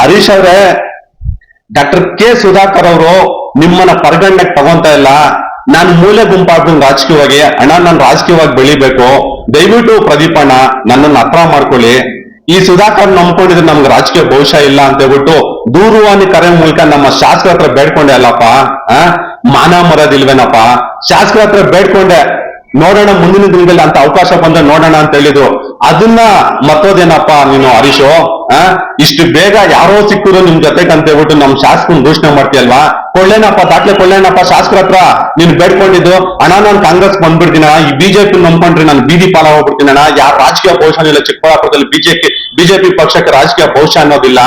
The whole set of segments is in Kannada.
ಹರೀಶ್ ಅವ್ರೆ, ಡಾಕ್ಟರ್ ಕೆ ಸುಧಾಕರ್ ಅವರು ನಿಮ್ಮನ್ನ ಪರಿಗಣನೆಗೆ ತಗೊಂತ ಇಲ್ಲ. ನಾನು ಮೂಲೆ ಗುಂಪಾಗ್ತೀನಿ ರಾಜಕೀಯವಾಗಿ, ಅಣ್ಣ ನಾನು ರಾಜಕೀಯವಾಗಿ ಬೆಳಿಬೇಕು. ದಯವಿಟ್ಟು ಪ್ರದೀಪ್ ಅಣ್ಣ ನನ್ನನ್ನು ಹತ್ರ ಮಾಡ್ಕೊಳ್ಳಿ. ಈ ಸುಧಾಕರ್ ನಂಬ್ಕೊಂಡಿದ್ರೆ ನಮ್ಗೆ ರಾಜಕೀಯ ಭವಿಷ್ಯ ಇಲ್ಲ ಅಂತ ಹೇಳ್ಬಿಟ್ಟು ದೂರವಾಣಿ ಕರೆ ಮೂಲಕ ನಮ್ಮ ಶಾಸಕರ ಹತ್ರ ಬೇಡ್ಕೊಂಡೆ ಅಲ್ಲಪ್ಪ. ಮಾನ ಮರದಿಲ್ವೇನಪ್ಪ ಶಾಸಕರ ಹತ್ರ ಬೇಡ್ಕೊಂಡೆ. ನೋಡೋಣ ಮುಂದಿನ ದಿನದಲ್ಲಿ ಅಂತ ಅವಕಾಶ ಬಂದ್ರೆ ನೋಡೋಣ ಅಂತ ಹೇಳಿದ್ರು. ಅದನ್ನ ಮತ್ತೋದೇನಪ್ಪ ನೀನು ಹರೀಶು ಇಷ್ಟು ಬೇಗ ಯಾರೋ ಸಿಕ್ಕರು ನಿಮ್ ಜೊತೆಗೆ ಅಂತ ಹೇಳ್ಬಿಟ್ಟು ನಮ್ ಶಾಸಕನ್ ಘೋಷಣೆ ಮಾಡ್ತೀಯಲ್ವಾ? ಕೊಳ್ಳೇನಪ್ಪ ದಾಖಲೆ ಕೊಳ್ಳೇನಪ್ಪ, ಶಾಸಕರ ಹತ್ರ ನೀನ್ ಬೇಡ್ಕೊಂಡಿದ್ದು, ಅಣ್ಣ ನಾನು ಕಾಂಗ್ರೆಸ್ ಬಂದ್ಬಿಡ್ತೀನ ಈ ಬಿಜೆಪಿ ನಂಬ್ಕೊಂಡ್ರೆ ನಾನು ಬೀದಿ ಪಾಲ ಹೋಗ್ಬಿಡ್ತೀನಿ ಅಣ್ಣ ಯಾರ ರಾಜಕೀಯ ಭವಿಷ್ಯ ಇಲ್ಲ, ಚಿಕ್ಕಬಳ್ಳಾಪುರದಲ್ಲಿ ಬಿಜೆಪಿ ಬಿಜೆಪಿ ಪಕ್ಷಕ್ಕೆ ರಾಜಕೀಯ ಭವಿಷ್ಯ ಅನ್ನೋದಿಲ್ಲ.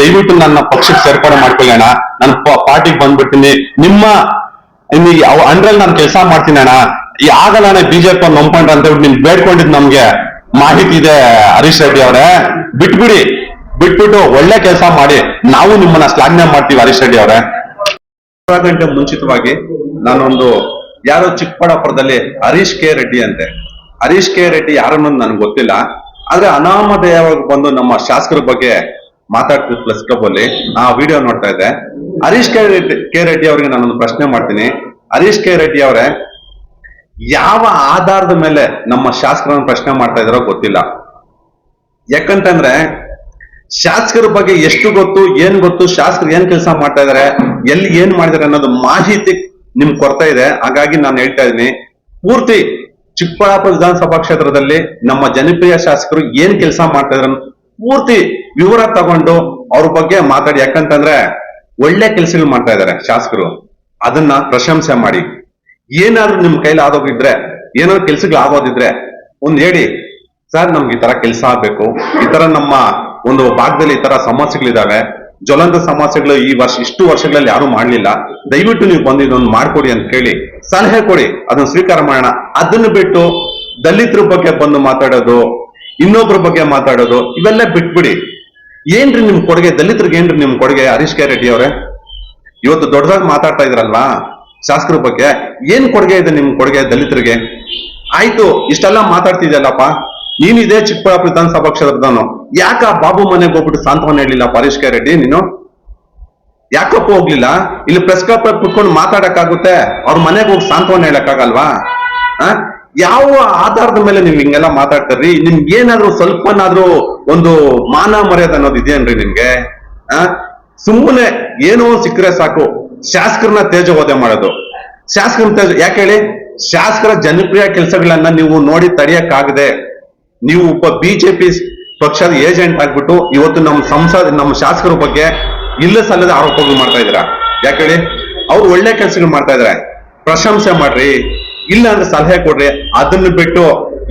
ದಯವಿಟ್ಟು ನನ್ನ ಪಕ್ಷಕ್ಕೆ ಸೇರ್ಪಡೆ ಮಾಡ್ಕೊಳ್ಳೋಣ. ನಾನು ಪಾರ್ಟಿಗೆ ಬಂದ್ಬಿಡ್ತೀನಿ. ನಿಮ್ಮ ಅಂಡ್ರಲ್ಲಿ ನಾನು ಕೆಲಸ ಮಾಡ್ತೀನಿ ಅಣ್ಣ ಈ ಆಗಲ್ಲ ಆಗಲಾನೆ ಬಿಜೆಪಿ ನಂಬ್ಕೊಂಡ್ರೆ ಅಂತ ಹೇಳಿ ನೀನ್ ಬೇಡ್ಕೊಂಡಿದ್ ನಮ್ಗೆ ಮಾಹಿತಿ ಇದೆ ಹರೀಶ್ ರೆಡ್ಡಿ ಅವರೇ. ಬಿಟ್ಬಿಡಿ. ಬಿಟ್ಬಿಟ್ಟು ಒಳ್ಳೆ ಕೆಲಸ ಮಾಡಿ. ನಾವು ನಿಮ್ಮನ್ನ ಶ್ಲಾಘನೆ ಮಾಡ್ತೀವಿ ಹರೀಶ್ ರೆಡ್ಡಿ ಅವರೇ. ಗಂಟೆ ಮುಂಚಿತವಾಗಿ ನಾನೊಂದು ಯಾರೋ ಚಿಕ್ಕಬಳ್ಳಾಪುರದಲ್ಲಿ ಹರೀಶ್ ಕೆ ರೆಡ್ಡಿ ಅಂತೆ. ಹರೀಶ್ ಕೆ ರೆಡ್ಡಿ ಯಾರನ್ನೋದು ನನಗೆ ಗೊತ್ತಿಲ್ಲ. ಆದ್ರೆ ಅನಾಮಧೇಯವಾಗಿ ಬಂದು ನಮ್ಮ ಶಾಸಕರ ಬಗ್ಗೆ ಮಾತಾಡ್ತಿದ್ ಪ್ಲಸ್ ಕ್ಲಬ್ ಅಲ್ಲಿ ಆ ವಿಡಿಯೋ ನೋಡ್ತಾ ಇದ್ದೆ. ಹರೀಶ್ ಕೆ ರೆಡ್ಡಿ ಕೆ ರೆಡ್ಡಿ ಅವರಿಗೆ ನಾನೊಂದು ಪ್ರಶ್ನೆ ಮಾಡ್ತೀನಿ. ಹರೀಶ್ ಕೆ ರೆಡ್ಡಿ ಅವರೇ ಯಾವ ಆಧಾರದ ಮೇಲೆ ನಮ್ಮ ಶಾಸಕರನ್ನು ಪ್ರಶ್ನೆ ಮಾಡ್ತಾ ಇದಾರೋ ಗೊತ್ತಿಲ್ಲ. ಯಾಕಂತಂದ್ರೆ ಶಾಸಕರ ಬಗ್ಗೆ ಎಷ್ಟು ಗೊತ್ತು, ಏನ್ ಗೊತ್ತು, ಶಾಸಕರು ಏನ್ ಕೆಲಸ ಮಾಡ್ತಾ ಇದಾರೆ, ಎಲ್ಲಿ ಏನ್ ಮಾಡಿದಾರೆ ಅನ್ನೋದು ಮಾಹಿತಿ ನಿಮ್ ಕೊರತೆ ಇದೆ. ಹಾಗಾಗಿ ನಾನು ಹೇಳ್ತಾ ಇದ್ದೀನಿ, ಪೂರ್ತಿ ಚಿಕ್ಕಬಳ್ಳಾಪುರ ವಿಧಾನಸಭಾ ಕ್ಷೇತ್ರದಲ್ಲಿ ನಮ್ಮ ಜನಪ್ರಿಯ ಶಾಸಕರು ಏನ್ ಕೆಲಸ ಮಾಡ್ತಾ ಇದಾರೆ ಪೂರ್ತಿ ವಿವರ ತಗೊಂಡು ಅವ್ರ ಬಗ್ಗೆ ಮಾತಾಡಿ. ಯಾಕಂತಂದ್ರೆ ಒಳ್ಳೆ ಕೆಲಸಗಳು ಮಾಡ್ತಾ ಇದ್ದಾರೆ ಶಾಸಕರು. ಅದನ್ನ ಪ್ರಶಂಸೆ ಮಾಡಿ. ಏನಾದ್ರೂ ನಿಮ್ ಕೈಲಿ ಆಗೋಗಿದ್ರೆ ಏನಾದ್ರು ಕೆಲ್ಸಗಳು ಆಗೋದಿದ್ರೆ ಒಂದ್ ಹೇಳಿ, ಸರ್, ನಮ್ಗೆ ಈ ತರ ಕೆಲಸ ಆಗ್ಬೇಕು. ಈ ತರ ನಮ್ಮ ಒಂದು ಭಾಗದಲ್ಲಿ ಈ ತರ ಸಮಸ್ಯೆಗಳಿದಾವೆ. ಜ್ವಲಂತ ಸಮಸ್ಯೆಗಳು ಈ ವರ್ಷ, ಇಷ್ಟು ವರ್ಷಗಳಲ್ಲಿ ಯಾರು ಮಾಡ್ಲಿಲ್ಲ. ದಯವಿಟ್ಟು ನೀವು ಬಂದು ಇದೊಂದು ಮಾಡ್ಕೊಡಿ ಅಂತ ಕೇಳಿ, ಸಲಹೆ ಕೊಡಿ, ಅದನ್ನ ಸ್ವೀಕಾರ ಮಾಡೋಣ. ಅದನ್ನ ಬಿಟ್ಟು ದಲಿತರ ಬಗ್ಗೆ ಬಂದು ಮಾತಾಡೋದು, ಇನ್ನೊಬ್ರ ಬಗ್ಗೆ ಮಾತಾಡೋದು, ಇವೆಲ್ಲ ಬಿಟ್ಬಿಡಿ. ಏನ್ರಿ ನಿಮ್ ಕೊಡುಗೆ? ದಲಿತರಿಗೆ ಏನ್ರಿ ನಿಮ್ ಕೊಡುಗೆ? ಹರೀಶ್ ಕೆ ರೆಡ್ಡಿ ಅವರೇ? ಇವತ್ತು ದೊಡ್ಡದಾಗಿ ಮಾತಾಡ್ತಾ ಇದ್ರಲ್ವಾ ಶಾಸಕರ ಬಗ್ಗೆ? ಏನ್ ಕೊಡುಗೆ ಇದೆ ನಿಮ್ ಕೊಡುಗೆ ದಲಿತರಿಗೆ? ಆಯ್ತು, ಇಷ್ಟೆಲ್ಲ ಮಾತಾಡ್ತಿದ್ಯಲ್ಲಪ್ಪ? ನೀನ್ ಇದೇ ಚಿಕ್ಕಬಳ್ಳಾಪುರ ವಿಧಾನಸಭಾ ಕ್ಷೇತ್ರದವನು ಯಾಕ ಬಾಬು ಮನೆಗೆ ಹೋಗ್ಬಿಟ್ಟು ಸಾಂತ್ವನ ಹೇಳಿಲ್ಲ ಪರೇಶ್ ಕೆ ರೆಡ್ಡಿ ನೀನು? ಯಾಕಪ್ಪ ಹೋಗ್ಲಿಲ್ಲ? ಇಲ್ಲಿ ಪ್ರೆಸ್ ಕ್ಲಬ್ ಕುತ್ಕೊಂಡು ಮಾತಾಡಕ್ಕಾಗುತ್ತೆ. ಅವ್ರ ಮನೆಗೆ ಹೋಗಿ ಸಾಂತ್ವನ ಹೇಳಕ್ಕಾಗಲ್ವಾ? ಯಾವ ಆಧಾರದ ಮೇಲೆ ನೀವ್ ಹಿಂಗೆಲ್ಲ ಮಾತಾಡ್ತಾರ್ರಿ? ನಿಮ್ಗೆ ಏನಾದ್ರೂ ಸ್ವಲ್ಪನಾದ್ರೂ ಒಂದು ಮಾನ ಮರ್ಯಾದೆ ಅನ್ನೋದು ಇದೆಯನ್ರಿ ನಿಮ್ಗೆ? ಆ? ಸುಮ್ಮನೆ ಏನೋ ಸಿಕ್ಕರೆ ಸಾಕು. ಶಾಸಕರನ್ನ ತೇಜವೋದೆ ಮಾಡೋದು. ಶಾಸಕರ ಯಾಕೆ ಹೇಳಿ, ಶಾಸಕರ ಜನಪ್ರಿಯ ಕೆಲಸಗಳನ್ನ ನೀವು ನೋಡಿ ತಡೆಯಕ್ಕಾಗದೆ ನೀವು ಒಬ್ಬ ಬಿಜೆಪಿ ಪಕ್ಷದ ಏಜೆಂಟ್ ಆಗ್ಬಿಟ್ಟು ಇವತ್ತು ನಮ್ಮ ಸಂಸದ, ನಮ್ಮ ಶಾಸಕರ ಬಗ್ಗೆ ಇಲ್ಲ ಸಲ್ಲದ ಆರೋಪಗಳು ಮಾಡ್ತಾ ಇದ್ದೀರಾ? ಯಾಕೆ ಹೇಳಿ, ಅವ್ರು ಒಳ್ಳೆ ಕೆಲಸಗಳು ಮಾಡ್ತಾ ಇದಾರೆ ಪ್ರಶಂಸೆ ಮಾಡ್ರಿ, ಇಲ್ಲ ಅಂದ್ರೆ ಸಲಹೆ ಕೊಡ್ರಿ, ಅದನ್ನ ಬಿಟ್ಟು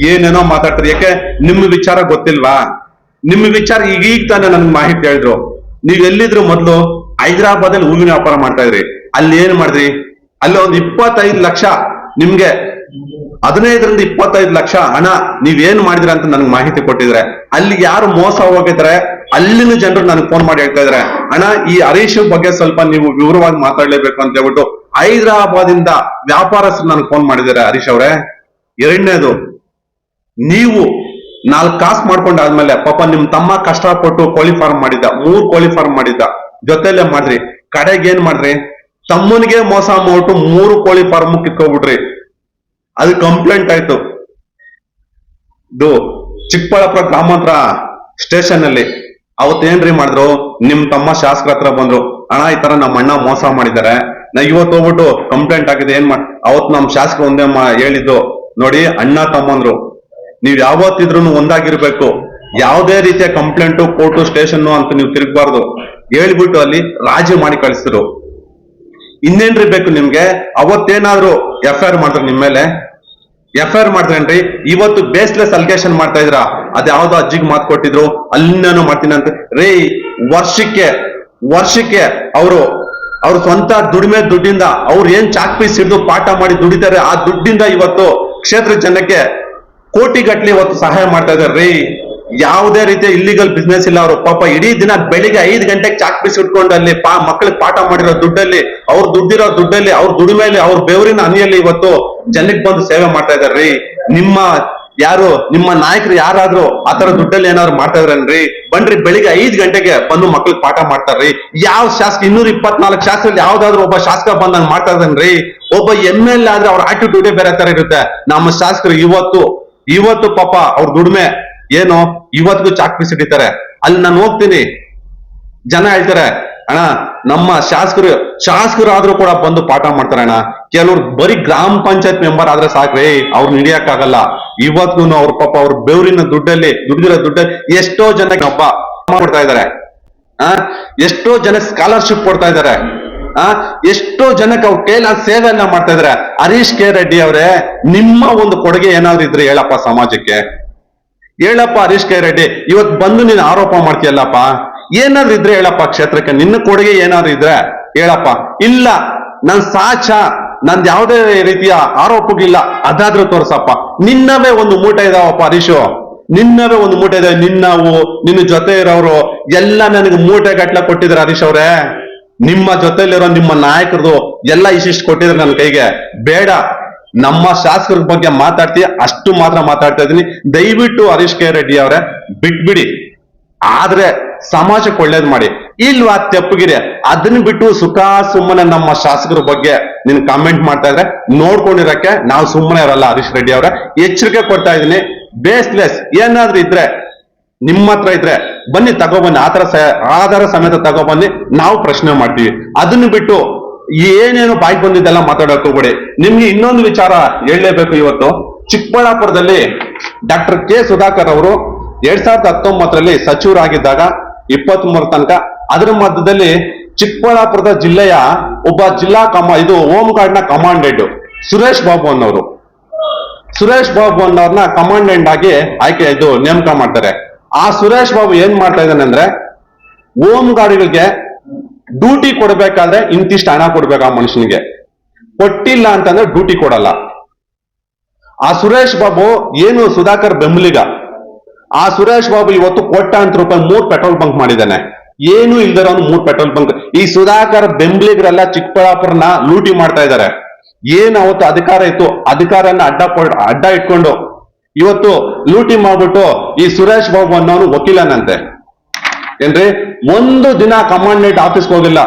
ಏನೇನೋ ಮಾತಾಡ್ತಾರೆ. ಯಾಕೆ, ನಿಮ್ಮ ವಿಚಾರ ಗೊತ್ತಿಲ್ವಾ? ನಿಮ್ಮ ವಿಚಾರ ಈಗೀಗ ಈಗ ತಾನೇ ನನ್ಗೆ ಮಾಹಿತಿ ಹೇಳಿದ್ರು. ನೀವ್ ಎಲ್ಲಿದ್ರು ಮೊದ್ಲು ಹೈದರಾಬಾದ್ ಅಲ್ಲಿ ಹೂವಿನ ವ್ಯಾಪಾರ ಮಾಡ್ತಾ ಇದ್ರಿ. ಅಲ್ಲಿ ಏನ್ ಮಾಡಿದ್ರಿ? ಅಲ್ಲಿ ಒಂದು ಇಪ್ಪತ್ತೈದು ಲಕ್ಷ ನಿಮ್ಗೆ ಹದಿನೈದರಿಂದ ಇಪ್ಪತ್ತೈದು ಲಕ್ಷ ಹಣ ನೀವೇನು ಮಾಡಿದ್ರ ಅಂತ ನನಗೆ ಮಾಹಿತಿ ಕೊಟ್ಟಿದ್ರೆ. ಅಲ್ಲಿ ಯಾರು ಮೋಸ ಹೋಗಿದ್ರೆ, ಅಲ್ಲಿನ ಜನರು ನನಗೆ ಫೋನ್ ಮಾಡಿ ಹೇಳ್ತಾ ಇದ್ರೆ ಹಣ ಈ ಹರೀಶ್ ಬಗ್ಗೆ ಸ್ವಲ್ಪ ನೀವು ವಿವರವಾಗಿ ಮಾತಾಡ್ಲೇಬೇಕು ಅಂತ ಹೇಳ್ಬಿಟ್ಟು ಹೈದರಾಬಾದ್ ಇಂದ ವ್ಯಾಪಾರಸ್ಥರು ನನಗೆ ಫೋನ್ ಮಾಡಿದ್ದಾರೆ ಹರೀಶ್ ಅವರೇ. ಎರಡನೇದು, ನೀವು ನಾಲ್ಕು ಕಾಸು ಮಾಡ್ಕೊಂಡಾದ್ಮೇಲೆ ಪಾಪ ನಿಮ್ ತಮ್ಮ ಕಷ್ಟಪಟ್ಟು ಕೋಳಿ ಫಾರ್ಮ್ ಮಾಡಿದ್ದ, ಮೂರ್ ಕೋಳಿ ಫಾರ್ಮ್ ಮಾಡಿದ್ದ ಜೊತೆಲೆ ಮಾಡ್ರಿ. ಕಡೆಗೆ ಏನ್ ಮಾಡ್ರಿ? ತಮ್ಮನಿಗೆ ಮೋಸ ಮಾಡ್ಬಿಟ್ಟು ಮೂರು ಕೋಳಿ ಫಾರ್ಮ್ ಕಿತ್ಕೊಬಿಟ್ರಿ ಅದು ಕಂಪ್ಲೇಂಟ್ ಆಯ್ತು. ಇದು ಚಿಕ್ಕಬಳ್ಳಾಪುರ ಗ್ರಾಮಾಂತರ ಸ್ಟೇಷನ್ ಅಲ್ಲಿ ಅವತ್ತೇನ್ರಿ ಮಾಡಿದ್ರು? ನಿಮ್ ತಮ್ಮ ಶಾಸಕರ ಹತ್ರ ಬಂದ್ರು. ಅಣ್ಣ, ಈ ತರ ನಮ್ಮ ಅಣ್ಣ ಮೋಸ ಮಾಡಿದ್ದಾರೆ ನಾ ಇವತ್ತು ಹೋಗ್ಬಿಟ್ಟು ಕಂಪ್ಲೇಂಟ್ ಆಗಿದೆ ಏನ್ ಮಾಡ್ ಅವತ್ ನಮ್ ಶಾಸಕ ಒಂದೇ ಹೇಳಿದ್ದು. ನೋಡಿ, ಅಣ್ಣ ತಮ್ಮಂದ್ರು. ನೀವ್ ಯಾವತ್ತಿದ್ರು ಒಂದಾಗಿರ್ಬೇಕು. ಯಾವುದೇ ರೀತಿಯ ಕಂಪ್ಲೇಂಟು ಕೋರ್ಟು ಸ್ಟೇಷನ್ ಅಂತ ನೀವು ತಿರುಗಬಾರ್ದು. ಹೇಳ್ಬಿಟ್ಟು ಅಲ್ಲಿ ರಾಜಿ ಮಾಡಿ ಕಳಿಸಿದ್ರು. ಇನ್ನೇನ್ರಿ ಬೇಕು ನಿಮ್ಗೆ? ಅವತ್ತೇನಾದ್ರು ಎಫ್ ಐ ಆರ್ ಮಾಡಿದ್ರು ನಿಮ್ ಮೇಲೆ? ಎಫ್ ಐ ಆರ್ ಇವತ್ತು ಬೇಸ್ಲೆಸ್ ಅಲಿಗೇಷನ್ ಮಾಡ್ತಾ ಇದ್ರ ಅದ್ಯಾವ್ದೋ ಅಜ್ಜಿಗೆ ಮಾತು ಕೊಟ್ಟಿದ್ರು ಅಲ್ಲಿನೂ ಮಾಡ್ತೀನಿ ಅಂತ. ರೇ, ವರ್ಷಕ್ಕೆ ವರ್ಷಕ್ಕೆ ಅವರು, ಅವ್ರ ಸ್ವಂತ ದುಡಿಮೆ ದುಡ್ಡಿಂದ ಅವ್ರು ಏನ್ ಚಾಕ್ ಪೀಸ್ ಹಿಡಿದು ಪಾಠ ಮಾಡಿ ದುಡಿತಾರೆ, ಆ ದುಡ್ಡಿಂದ ಇವತ್ತು ಕ್ಷೇತ್ರ ಜನಕ್ಕೆ ಕೋಟಿ ಗಟ್ಲೆ ಇವತ್ತು ಸಹಾಯ ಮಾಡ್ತಾ ಇದಾರೆ ರೀ ಯಾವುದೇ ರೀತಿಯ ಇಲ್ಲಿಗಲ್ ಬಿಸ್ನೆಸ್ ಇಲ್ಲ, ಅವರು ಪಾಪ ಇಡೀ ದಿನ ಬೆಳಿಗ್ಗೆ ಐದು ಗಂಟೆಗೆ ಚಾಕ್ ಪೀಸ್ ಇಟ್ಕೊಂಡು ಅಲ್ಲಿ ಪಾ, ಮಕ್ಳಿಗೆ ಪಾಠ ಮಾಡಿರೋ ದುಡ್ಡಲ್ಲಿ, ಅವ್ರು ದುಡ್ಡಿರೋ ದುಡ್ಡಲ್ಲಿ, ಅವ್ರ ದುಡಿಮೆಯಲ್ಲಿ ಅವ್ರ ಬೆವರಿನ ಹನಿಯಲ್ಲಿ ಇವತ್ತು ಜನಕ್ಕೆ ಬಂದು ಸೇವೆ ಮಾಡ್ತಾ ಇದಾರ್ರಿ. ನಿಮ್ಮ ಯಾರು, ನಿಮ್ಮ ನಾಯಕರು ಯಾರಾದ್ರೂ ಆತರ ದುಡ್ಡಲ್ಲಿ ಏನಾದ್ರು ಮಾಡ್ತಾ ಇದ್ರನ್ರಿ? ಬನ್ರಿ, ಬೆಳಿಗ್ಗೆ ಐದ್ ಗಂಟೆಗೆ ಬಂದು ಮಕ್ಳಿಗೆ ಪಾಠ ಮಾಡ್ತಾರ್ರಿ. ಯಾವ ಶಾಸಕ, ಇನ್ನೂರ ಇಪ್ಪತ್ನಾಲ್ಕು ಶಾಸಕರಲ್ಲಿ ಯಾವ್ದಾದ್ರು ಒಬ್ಬ ಶಾಸಕ ಬಂದಂಗ್ ಮಾಡ್ತಾ ಇದ್ದಾನ್ರಿ ಒಬ್ಬ ಎಂ ಎಲ್ ಆದ್ರೆ ಅವ್ರ ಆಟಿಟ್ಯೂಡೇ ಬೇರೆ ತರ ಇರುತ್ತೆ. ನಮ್ಮ ಶಾಸಕರು ಇವತ್ತು ಇವತ್ತು ಪಾಪ ಅವ್ರ ದುಡಿಮೆ ಏನು ಇವತ್ತಿಗೂ ಚಾಕ್ ಪೀಸ್ ಹಿಡಿತಾರೆ ಅಲ್ಲಿ ನಾನು ಹೋಗ್ತೀನಿ. ಜನ ಹೇಳ್ತಾರೆ, ಅಣ್ಣ, ನಮ್ಮ ಶಾಸಕರು ಶಾಸಕರು ಆದ್ರೂ ಕೂಡ ಬಂದು ಪಾಠ ಮಾಡ್ತಾರೆ ಅಣ್ಣ. ಕೆಲವ್ರು ಬರೀ ಗ್ರಾಮ ಪಂಚಾಯತ್ ಮೆಂಬರ್ ಆದ್ರೆ ಸಾಕ್ರಿ ಅವ್ರನ್ನ ಹಿಡಿಯಕ್ಕಾಗಲ್ಲ. ಇವತ್ತು ಅವ್ರ ಪಾಪ ಅವ್ರ ಬೆವರಿನ ದುಡ್ಡಲ್ಲಿ ದುಡ್ಡಿರೋ ದುಡ್ಡಲ್ಲಿ ಎಷ್ಟೋ ಜನ ಹಬ್ಬ ಮಾಡ್ತಾ ಇದ್ದಾರೆ. ಆ, ಎಷ್ಟೋ ಜನ ಸ್ಕಾಲರ್ಶಿಪ್ ಕೊಡ್ತಾ ಇದ್ದಾರೆ. ಆ, ಎಷ್ಟೋ ಜನಕ್ಕೆ ಅವ್ರ ಕೈಲಾದ ಸೇವೆಯನ್ನ ಮಾಡ್ತಾ ಇದಾರೆ ಹರೀಶ್ ಕೆ ರೆಡ್ಡಿ ಅವರೇ, ನಿಮ್ಮ ಒಂದು ಕೊಡುಗೆ ಏನಾದ್ರು ಇದ್ರೆ ಹೇಳಪ್ಪ ಸಮಾಜಕ್ಕೆ. ಹೇಳಪ್ಪ ಹರೀಶ್ ಕೈ ರೆಡ್ಡಿ ಇವತ್ ಬಂದು ನೀನು ಆರೋಪ ಮಾಡ್ತೀಯಲ್ಲಪ್ಪ? ಏನಾದ್ರು ಇದ್ರೆ ಹೇಳಪ್ಪ ಕ್ಷೇತ್ರಕ್ಕೆ, ನಿನ್ನ ಕೊಡುಗೆ ಏನಾದ್ರು ಇದ್ರೆ ಹೇಳಪ್ಪ. ಇಲ್ಲ, ನನ್ ಸಾಚ, ನಂದ್ ಯಾವುದೇ ರೀತಿಯ ಆರೋಪಗಳಿಲ್ಲ, ಅದಾದ್ರೂ ತೋರ್ಸಪ್ಪ. ನಿನ್ನವೇ ಒಂದು ಮೂಟೆ ಇದಾವಪ್ಪ ಹರೀಶು. ನಿನ್ನವೇ ಒಂದು ಮೂಟೆ ಇದೆ. ನಿನ್ನವು ನಿನ್ನ ಜೊತೆ ಇರೋರು, ಎಲ್ಲ ನನಗೆ ಮೂಟೆ ಗಟ್ಲೆ ಕೊಟ್ಟಿದ್ರು ಹರೀಶ್ ಅವ್ರೆ. ನಿಮ್ಮ ಜೊತೆಲಿರೋ ನಿಮ್ಮ ನಾಯಕರದು ಎಲ್ಲ ಇಶಿಷ್ಟು ಕೊಟ್ಟಿದ್ರೆ ನನ್ನ ಕೈಗೆ. ಬೇಡ ನಮ್ಮ ಶಾಸಕರ ಬಗ್ಗೆ ಮಾತಾಡ್ತೀಯ, ಅಷ್ಟು ಮಾತ್ರ ಮಾತಾಡ್ತಾ ಇದ್ದೀನಿ. ದಯವಿಟ್ಟು ಹರೀಶ್ ಕೆ ರೆಡ್ಡಿ ಅವರೇ, ಬಿಟ್ಬಿಡಿ. ಆದ್ರೆ ಸಮಾಜಕ್ಕೆ ಒಳ್ಳೇದ್ ಮಾಡಿ. ಇಲ್ವಾ ತೆಪ್ಪಗಿರಿ, ಅದನ್ನ ಬಿಟ್ಟು ಸುಖ ಸುಮ್ಮನೆ ನಮ್ಮ ಶಾಸಕರ ಬಗ್ಗೆ ನೀನ್ ಕಾಮೆಂಟ್ ಮಾಡ್ತಾ ಇದ್ರೆ, ನೋಡ್ಕೊಂಡಿರಕ್ಕೆ ನಾವು ಸುಮ್ಮನೆ ಇರಲ್ಲ ಹರೀಶ್ ರೆಡ್ಡಿ ಅವರ. ಎಚ್ಚರಿಕೆ ಕೊಡ್ತಾ ಇದೀನಿ ಬೇಸ್ಲೆಸ್ ಏನಾದ್ರೂ ಇದ್ರೆ, ನಿಮ್ಮ ಹತ್ರ ಇದ್ರೆ, ಬನ್ನಿ ತಗೊಬನ್ನಿ ಆತರ ಆಧಾರ ಸಮೇತ ತಗೊಬನ್ನಿ ನಾವು ಪ್ರಶ್ನೆ ಮಾಡ್ತೀವಿ. ಅದನ್ನು ಬಿಟ್ಟು ಏನೇನು ಪಾಯಿಂಟ್ ಬಂದಿದ್ದೆಲ್ಲ ಮಾತಾಡಕ್ ಹೋಗ್ಬೇಡಿ ನಿಮ್ಗೆ ಇನ್ನೊಂದು ವಿಚಾರ ಹೇಳಲೇಬೇಕು ಇವತ್ತು. ಚಿಕ್ಕಬಳ್ಳಾಪುರದಲ್ಲಿ ಡಾಕ್ಟರ್ ಕೆ ಸುಧಾಕರ್ ಅವರು ಎರಡ್ ಸಾವಿರದ ಹತ್ತೊಂಬತ್ತರಲ್ಲಿ ಸಚಿವರಾಗಿದ್ದಾಗ ಇಪ್ಪತ್ತ್ ಮೂರ ತನಕ. ಅದರ ಮಧ್ಯದಲ್ಲಿ ಚಿಕ್ಕಬಳ್ಳಾಪುರದ ಜಿಲ್ಲೆಯ ಒಬ್ಬ ಜಿಲ್ಲಾ ಕಮ, ಇದು ಹೋಮ್ ಗಾರ್ಡ್ನ ಕಮಾಂಡೆಂಟ್ ಸುರೇಶ್ ಬಾಬು ಅನ್ನೋರು. ಸುರೇಶ್ ಬಾಬು ಅನ್ನೋರ್ನ ಕಮಾಂಡೆಂಟ್ ಆಗಿ ಆಯ್ಕೆ, ಇದು ನೇಮಕ ಮಾಡ್ತಾರೆ. ಆ ಸುರೇಶ್ ಬಾಬು ಏನ್ ಮಾಡ್ತಾ ಇದ್ದಾನೆ ಅಂದ್ರೆ ಹೋಮ್ ಗಾರ್ಡ್ಗಳಿಗೆ ಡ್ಯೂಟಿ ಕೊಡ್ಬೇಕಾದ್ರೆ ಇಂತಿಷ್ಟು ಹಣ ಕೊಡ್ಬೇಕು ಆ ಮನುಷ್ಯನಿಗೆ? ಕೊಟ್ಟಿಲ್ಲ ಅಂತಂದ್ರೆ ಡ್ಯೂಟಿ ಕೊಡಲ್ಲ. ಆ ಸುರೇಶ್ ಬಾಬು ಏನು ಸುಧಾಕರ್ ಬೆಂಬಲಿಗ? ಆ ಸುರೇಶ್ ಬಾಬು ಇವತ್ತು ಕೊಟ್ಟ ಅಂತ ರೂಪಾಯಿ ಮೂರ್ ಪೆಟ್ರೋಲ್ ಬಂಕ್ ಮಾಡಿದ್ದಾನೆ. ಏನು ಇಲ್ದಿರೋನು ಮೂರ್ ಪೆಟ್ರೋಲ್ ಬಂಕ್. ಈ ಸುಧಾಕರ್ ಬೆಂಬಲಿಗರೆಲ್ಲ ಚಿಕ್ಕಬಳ್ಳಾಪುರನ ಲೂಟಿ ಮಾಡ್ತಾ ಇದ್ದಾರೆ. ಏನ್ ಅವತ್ತು ಅಧಿಕಾರ ಇತ್ತು? ಅಧಿಕಾರನ ಅಡ್ಡ ಅಡ್ಡ ಇಟ್ಕೊಂಡು. ಇವತ್ತು ಲೂಟಿ ಮಾಡ್ಬಿಟ್ಟು ಈ ಸುರೇಶ್ ಬಾಬು ಅನ್ನೋನು ವಕೀಲನಂತೆ. ಏನ್ರಿ? ಒಂದು ದಿನ ಕಮಾಂಡೆಂಟ್ ಆಫೀಸ್ಗೆ ಹೋಗಿಲ್ಲ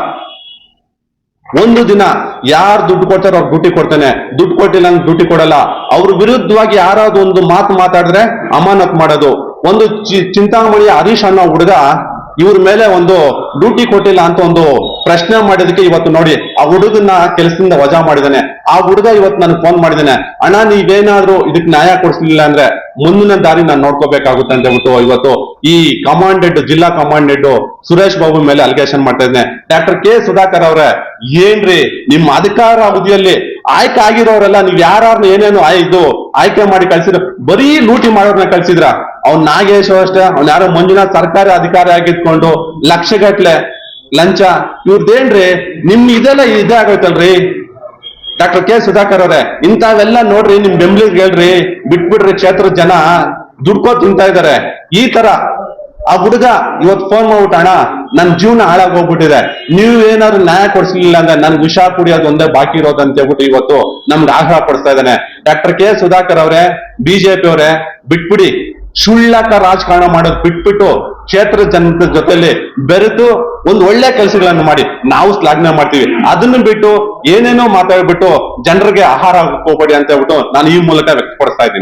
ಒಂದು ದಿನ ಯಾರು ದುಡ್ಡು ಕೊಡ್ತಾರೋ ಅವ್ರು ಡ್ಯೂಟಿ ಕೊಡ್ತಾನೆ. ದುಡ್ಡು ಕೊಟ್ಟಿಲ್ಲ ಅಂದ್ರೆ ಡ್ಯೂಟಿ ಕೊಡಲ್ಲ. ಅವ್ರ ವಿರುದ್ಧವಾಗಿ ಯಾರಾದ್ರು ಒಂದು ಮಾತು ಮಾತಾಡಿದ್ರೆ ಅಮಾನತ್ ಮಾಡೋದು. ಒಂದು ಚಿ- ಚಿಂತಾಮಣಿ ಹರೀಶ್ ಅನ್ನೋ ಹುಡುಗ ಇವ್ರ ಮೇಲೆ ಒಂದು ಡ್ಯೂಟಿ ಕೊಟ್ಟಿಲ್ಲ ಅಂತ ಒಂದು ಪ್ರಶ್ನೆ ಮಾಡಿದಕ್ಕೆ ಇವತ್ತು ನೋಡಿ, ಆ ಹುಡುಗನ್ನ ಕೆಲಸದಿಂದ ವಜಾ ಮಾಡಿದಾನೆ. ಆ ಹುಡುಗ ಇವತ್ತು ನನಗೆ ಫೋನ್ ಮಾಡಿದಾನೆ. ಅಣ್ಣ, ನೀವೇನಾದ್ರೂ ಇದಕ್ಕೆ ನ್ಯಾಯ ಕೊಡಿಸ್ಲಿಲ್ಲ ಅಂದ್ರೆ ಮುಂದಿನ ದಾರಿ ನಾನು ನೋಡ್ಕೋಬೇಕಾಗುತ್ತೆ ಅಂತ ಹೇಳ್ಬಿಟ್ಟು ಇವತ್ತು ಈ ಕಮಾಂಡೆಡ್ ಜಿಲ್ಲಾ ಕಮಾಂಡೆಡ್ ಸುರೇಶ್ ಬಾಬು ಮೇಲೆ ಅಲಿಗೇಷನ್ ಮಾಡ್ತಾ ಇದ್ದೇನೆ ಡಾಕ್ಟರ್ ಕೆ ಸುಧಾಕರ್ ಅವ್ರೆ, ಏನ್ರಿ ನಿಮ್ಮ ಅಧಿಕಾರ ಅವಧಿಯಲ್ಲಿ ಆಯ್ಕೆ ಆಗಿರೋರೆಲ್ಲ ನೀವ್ ಯಾರನ್ನ ಏನೇನು ಆಯ್ದು ಆಯ್ಕೆ ಮಾಡಿ ಕಳ್ಸಿದ್ರ, ಬರೀ ಲೂಟಿ ಮಾಡೋರ್ನ ಕಳ್ಸಿದ್ರ? ಅವ್ನ್ ನಾಗೇಶ್ ಅಷ್ಟೇ ಅವ್ನ್ ಯಾರೋ ಮಂಜುನಾಥ್ ಸರ್ಕಾರಿ ಅಧಿಕಾರಿ ಆಗಿದ್ಕೊಂಡು ಲಕ್ಷಗಟ್ಲೆ ಲಂಚ ಇವ್ರದ್ದೇನ್ರಿ ನಿಮ್ ಇದೆಲ್ಲ ಇದೇ ಆಗೋಯ್ತಲ್ರಿ? ಡಾಕ್ಟರ್ ಕೆ ಸುಧಾಕರ್ ಅವರೇ, ಇಂಥವೆಲ್ಲ ನೋಡ್ರಿ ನಿಮ್ ಬೆಂಬಲಿಗೆ ಹೇಳ್ರಿ ಬಿಟ್ಬಿಡ್ರಿ ಕ್ಷೇತ್ರದ ಜನ ದುಡ್ಕೋ ತಿಂತಾ ಇದಾರೆ. ಈ ತರ ಆ ಹುಡುಗ ಇವತ್ ಫೋನ್ ಮಾಡ್ಬಿಟ್ಟು ಅಣ್ಣ, ನನ್ ಜೀವನ ಹಾಳಾಗಿ ಹೋಗ್ಬಿಟ್ಟಿದೆ. ನೀವ್ ಏನಾದ್ರು ನ್ಯಾಯ ಕೊಡ್ಸಲಿಲ್ಲ ಅಂದ್ರೆ ನನ್ಗೆ ವಿಷ ಕುಡಿಯೋದು ಒಂದೇ ಬಾಕಿ ಇರೋದು ಅಂತ ಹೇಳ್ಬಿಟ್ಟು ಇವತ್ತು ನಮ್ಗೆ ಆಗ್ರಹ ಪಡಿಸ್ತಾ ಇದ್ದಾನೆ ಡಾಕ್ಟರ್ ಕೆ ಸುಧಾಕರ್ ಅವರೇ ಬಿಜೆಪಿ ಅವರೇ, ಬಿಟ್ಬಿಡಿ. ಸುಳ್ಳಕ ರಾಜಕಾರಣ ಮಾಡೋದ್ ಬಿಟ್ಬಿಟ್ಟು ಕ್ಷೇತ್ರ ಜನದ ಜೊತೆಲಿ ಬೆರೆತು ಒಂದು ಒಳ್ಳೆ ಕೆಲಸಗಳನ್ನು ಮಾಡಿ ನಾವು ಶ್ಲಾಘನೆ ಮಾಡ್ತೀವಿ. ಅದನ್ನು ಬಿಟ್ಟು ಏನೇನೋ ಮಾತಾಡ್ಬಿಟ್ಟು ಜನರಿಗೆ ಆಹಾರ ಹೋಗ್ಬೇಡಿ ಅಂತ ಹೇಳ್ಬಿಟ್ಟು ನಾನು ಈ ಮೂಲಕ ವ್ಯಕ್ತಪಡಿಸ್ತಾ ಇದ್ದೀನಿ.